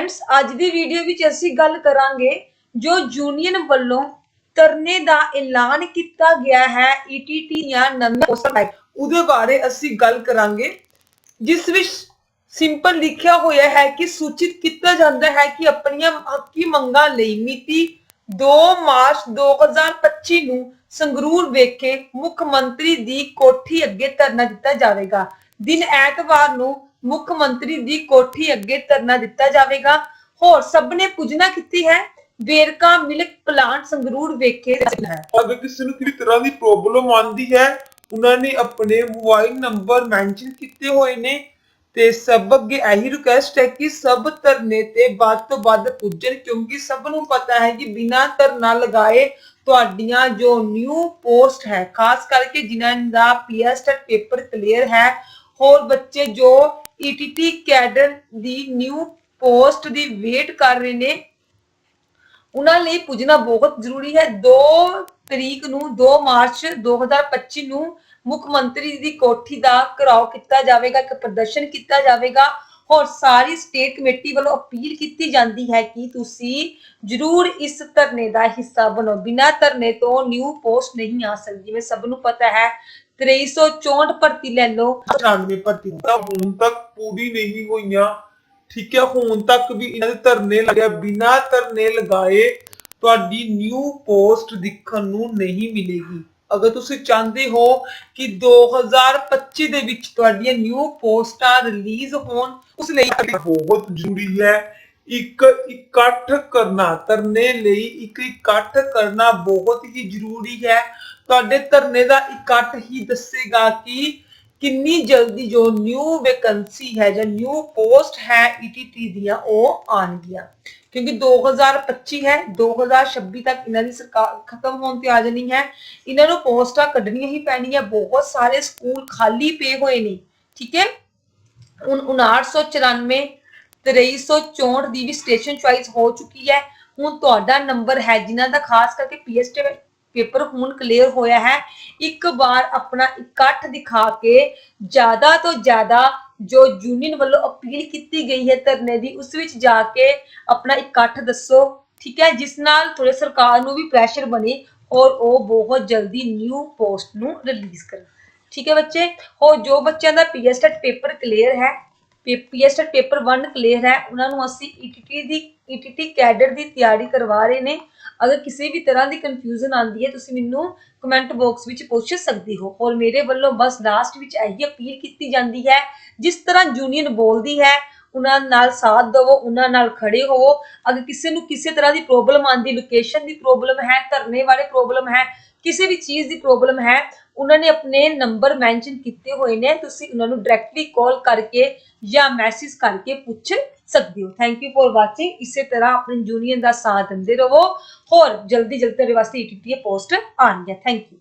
Friends ਅੱਜ ਦੀ video ਵਿੱਚ ਅਸੀਂ ਗੱਲ ਕਰਾਂਗੇ ਜੋ ਯੂਨੀਅਨ ਵੱਲੋਂ ਧਰਨੇ ਦਾ ਐਲਾਨ ਕੀਤਾ ਗਿਆ ਹੈ ਈਟੀਟੀ ਜਾਂ ਨਵੀਂ ਪੋਸਟਰ ਲਾਈਕ ਉਹਦੇ ਬਾਰੇ ਅਸੀਂ ਗੱਲ ਕਰਾਂਗੇ, ਜਿਸ ਵਿੱਚ ਸਿੰਪਲ ਲਿਖਿਆ ਹੋਇਆ ਹੈ ਕਿ ਸੂਚਿਤ ਕੀਤਾ ਜਾਂਦਾ ਹੈ ਕਿ ਆਪਣੀਆਂ ਹੱਕੀ ਮੰਗਾਂ ਲਈ ਮਿਤੀ 2 ਮਾਰਚ 2025 ਨੂੰ ਸੰਗਰੂਰ ਵੇਖੇ ਮੁੱਖ ਮੰਤਰੀ ਦੀ ਕੋਠੀ ਅੱਗੇ ਧਰਨਾ ਦਿੱਤਾ ਜਾਵੇਗਾ। ਦਿਨ ਐਤਵਾਰ ਨੂੰ ਮੁੱਖ ਮੰਤਰੀ ਦੀ ਕੋਠੀ ਅੱਗੇ ਧਰਨਾ ਦਿੱਤਾ ਜਾਵੇਗਾ। ਹੋਰ ਸਭ ਨੇ ਪੁੱਜਣਾ ਕੀਤੀ ਹੈ? ਵੇਰਕਾ ਮਿਲਕ ਪਲਾਂਟ ਸੰਗਰੂਰ ਵਿਖੇ ਹੈ। ਅਗਰ ਕਿਸੇ ਨੂੰ ਕਿਸੇ ਤਰ੍ਹਾਂ ਦੀ ਪ੍ਰੋਬਲਮ ਆਉਂਦੀ ਹੈ, ਉਹਨਾਂ ਨੇ ਆਪਣੇ ਮੋਬਾਈਲ ਨੰਬਰ ਮੈਂਸ਼ਨ ਕੀਤੇ ਹੋਏ ਨੇ ਤੇ ਸਭ ਅੱਗੇ ਇਹੀ ਰਿਕੁਐਸਟ ਹੈ ਕਿ ਸਭ ਧਰਨੇ ਤੇ ਵੱਧ ਤੋਂ ਵੱਧ ਪੁੱਜਣ, ਕਿਉਂਕਿ ਸਭ ਨੂੰ ਪਤਾ ਹੈ ਕਿ ਬਿਨਾਂ ਧਰਨਾ ਲਗਾਏ ਤੁਹਾਡੀਆਂ ਜੋ ਨਿਊ ਪੋਸਟ ਹੈ, ਖਾਸ ਕਰਕੇ ਜਿਨ੍ਹਾਂ ਦਾ ਪੀਐਸਟੈਟ ਪੇਪਰ ਕਲੀਅਰ ਹੈ, ਹੋਰ ਬੱਚੇ ਜੋ ਈਟੀਟੀ ਕੈਡਰ ਦੀ ਨਿਊ ਪੋਸਟ ਦੀ ਵੇਟ ਕਰ ਰਹੇ ਨੇ। ਉਹਨਾਂ ਲਈ ਪੁੱਜਣਾ ਬਹੁਤ ਜ਼ਰੂਰੀ ਹੈ। 2 ਤਰੀਕ ਨੂੰ 2 ਮਾਰਚ 2025 ਨੂੰ ਮੁੱਖ ਮੰਤਰੀ ਦੀ ਕੋਠੀ ਦਾ ਘਰਾਓ ਕੀਤਾ ਜਾਵੇਗਾ, ਇੱਕ ਪ੍ਰਦਰਸ਼ਨ ਕੀਤਾ ਜਾਵੇਗਾ। ਹੋਰ ਸਾਰੀ ਸਟੇਟ ਕਮੇਟੀ ਵੱਲੋਂ ਅਪੀਲ ਕੀਤੀ ਜਾਂਦੀ ਹੈ ਕਿ ਤੁਸੀਂ ਜ਼ਰੂਰ ਇਸ ਧਰਨੇ ਦਾ ਹਿੱਸਾ ਬਣੋ। ਬਿਨਾਂ ਧਰਨੇ ਤੋਂ ਨਿਊ ਪੋਸਟ ਨਹੀਂ ਆ ਸਕਦੀ। ਜਿਵੇਂ ਸਭ ਨੂੰ ਪਤਾ ਹੈ 2364 ਭਰਤੀ ਲੈ ਲਓ। 98 ਭਰਤੀ। ਤਾਂ ਹੁਣ ਤੱਕ ਪੂਰੀ ਨਹੀਂ ਹੋਈਆਂ। ਠੀਕ ਹੈ, ਹੁਣ ਤੱਕ ਵੀ ਇਹਨਾਂ ਦੇ ਧਰਨੇ ਲੱਗਿਆ। ਬਿਨਾਂ ਧਰਨੇ ਲਗਾਏ ਤੁਹਾਡੀ ਨਿਊ ਪੋਸਟ ਦੇਖਣ ਨੂੰ ਨਹੀਂ ਮਿਲੇਗੀ। ਅਗਰ ਤੁਸੀਂ ਚਾਹੁੰਦੇ ਹੋ ਕਿ 2025 ਦੇ ਵਿੱਚ ਤੁਹਾਡੀਆਂ ਨਿਊ ਪੋਸਟਾਂ ਰਿਲੀਜ਼ ਹੋਣ, ਉਸ ਲਈ ਬਹੁਤ ਜ਼ਰੂਰੀ ਹੈ ਇੱਕ ਇਕੱਠ ਕਰਨਾ, ਧਰਨੇ ਲਈ ਇੱਕ ਇਕੱਠ ਕਰਨਾ ਬਹੁਤ ਹੀ ਜ਼ਰੂਰੀ ਹੈ। ਤੁਹਾਡੇ ਧਰਨੇ ਦਾ ਇਕੱਠ ਹੀ ਦੱਸੇਗਾ ਕਿ ਕਿੰਨੀ ਜਲਦੀ ਜੋ ਨਿਊ ਵੈਕੈਂਸੀ ਹੈ ਜਾਂ ਨਿਊ ਪੋਸਟ ਹੈ ਈਟੀਟੀ ਦੀਆਂ ਉਹ ਆਣਗੀਆਂ ਕਿਉਂਕਿ 2025 ਹੈ 2026 ਤੱਕ ਇਹਨਾਂ ਦੀ ਸਰਕਾਰ ਖਤਮ ਹੋਣ ਤੇ ਆ ਜਾਣੀ ਹੈ। ਇਹਨਾਂ ਨੂੰ ਪੋਸਟਾਂ ਕੱਢਣੀਆਂ ਹੀ ਪੈਣੀਆਂ, ਬਹੁਤ ਸਾਰੇ ਸਕੂਲ ਖਾਲੀ ਪਏ ਹੋਏ ਨੇ, ਠੀਕ ਹੈ? ਹੁਣ 5994 2364 ਦੀ ਵੀ ਸਟੇਸ਼ਨ ਚੁਆਇਸ ਹੋ ਚੁੱਕੀ ਹੈ। ਹੁਣ ਤੁਹਾਡਾ ਨੰਬਰ ਹੈ ਜਿਨ੍ਹਾਂ ਦਾ ਖਾਸ ਕਰਕੇ ਪੀਐਸਟੀ ਪੇਪਰ ਹੁਣ ਕਲੀਅਰ ਹੋਇਆ ਹੈ। ਇੱਕ ਵਾਰ ਆਪਣਾ ਇਕੱਠ ਦਿਖਾ ਕੇ ਜ਼ਿਆਦਾ ਤੋਂ ਜ਼ਿਆਦਾ ਜੋ ਯੂਨੀਅਨ ਵੱਲੋਂ ਅਪੀਲ ਕੀਤੀ ਗਈ ਹੈ ਧਰਨੇ ਦੀ, ਉਸ ਵਿੱਚ ਜਾ ਕੇ ਆਪਣਾ ਇਕੱਠ ਦੱਸੋ। ਠੀਕ ਹੈ, ਜਿਸ ਨਾਲ ਥੋੜੇ ਸਰਕਾਰ ਨੂੰ ਵੀ ਪ੍ਰੈਸ਼ਰ ਬਣੇ ਔਰ ਉਹ ਬਹੁਤ ਜਲਦੀ ਨਿਊ ਪੋਸਟ ਨੂੰ ਰਿਲੀਜ਼ ਕਰਨ। ਠੀਕ ਹੈ ਬੱਚੇ, ਹੋਰ ਜੋ ਬੱਚਿਆਂ ਦਾ ਪੀਐਸਟੈਟ ਪੇਪਰ ਕਲੀਅਰ ਹੈ ਪੀਐਸਟੈਟ ਪੇਪਰ 1 ਕਲੀਅਰ ਹੈ। ਉਹਨਾਂ ਨੂੰ ਅਸੀਂ ਈਟੀਟੀ ਦੀ ਈਟੀਟੀ ਕੈਡਰ ਦੀ ਤਿਆਰੀ ਕਰਵਾ ਰਹੇ ਨੇ। ਅਗਰ ਕਿਸੇ ਵੀ ਤਰ੍ਹਾਂ ਦੀ ਕਨਫਿਊਜ਼ਨ ਆਉਂਦੀ ਹੈ, ਤੁਸੀਂ ਮੈਨੂੰ ਕਮੈਂਟ ਬਾਕਸ ਵਿੱਚ ਪੁੱਛ ਸਕਦੇ ਹੋ। ਔਰ ਮੇਰੇ ਵੱਲੋਂ ਬਸ ਲਾਸਟ ਵਿੱਚ ਇਹੀ ਅਪੀਲ ਕੀਤੀ ਜਾਂਦੀ ਹੈ, ਜਿਸ ਤਰ੍ਹਾਂ ਯੂਨੀਅਨ ਬੋਲਦੀ ਹੈ ਉਹਨਾਂ ਨਾਲ ਸਾਥ ਦਿਵੋ, ਉਹਨਾਂ ਨਾਲ ਖੜੇ ਹੋਵੋ। ਅਗਰ ਕਿਸੇ ਨੂੰ ਕਿਸੇ ਤਰ੍ਹਾਂ ਦੀ ਪ੍ਰੋਬਲਮ ਆਂਦੀ ਲੋਕੇਸ਼ਨ ਦੀ ਪ੍ਰੋਬਲਮ ਹੈ, ਧਰਨੇ ਵਾਲੇ ਪ੍ਰੋਬਲਮ ਹੈ, ਕਿਸੇ ਵੀ ਚੀਜ਼ ਦੀ ਪ੍ਰੋਬਲਮ ਹੈ, ਉਹਨਾਂ ਨੇ ਆਪਣੇ ਨੰਬਰ ਮੈਂਸ਼ਨ ਕੀਤੇ ਹੋਏ ਨੇ, ਤੁਸੀਂ ਉਹਨਾਂ ਨੂੰ ਡਾਇਰੈਕਟਲੀ ਕਾਲ ਕਰਕੇ ਜਾਂ ਮੈਸੇਜ ਕਰਕੇ ਪੁੱਛ ਸਕਦੇ ਹੋ। ਥੈਂਕ ਯੂ ਫॉर ਵਾਚਿੰਗ ਇਸੇ ਤਰ੍ਹਾਂ ਆਪਣੇ ਯੂਨੀਅਨ ਦਾ ਸਾਥ ਦਿੰਦੇ ਰਹੋ। ਹੋਰ ਜਲਦੀ ਜਲਦੀ ਤੁਹਾਡੇ ਵਾਸਤੇ ਈਟੀਟੀ ਪੋਸਟ ਆਉਣਗੇ ਥੈਂਕ ਯੂ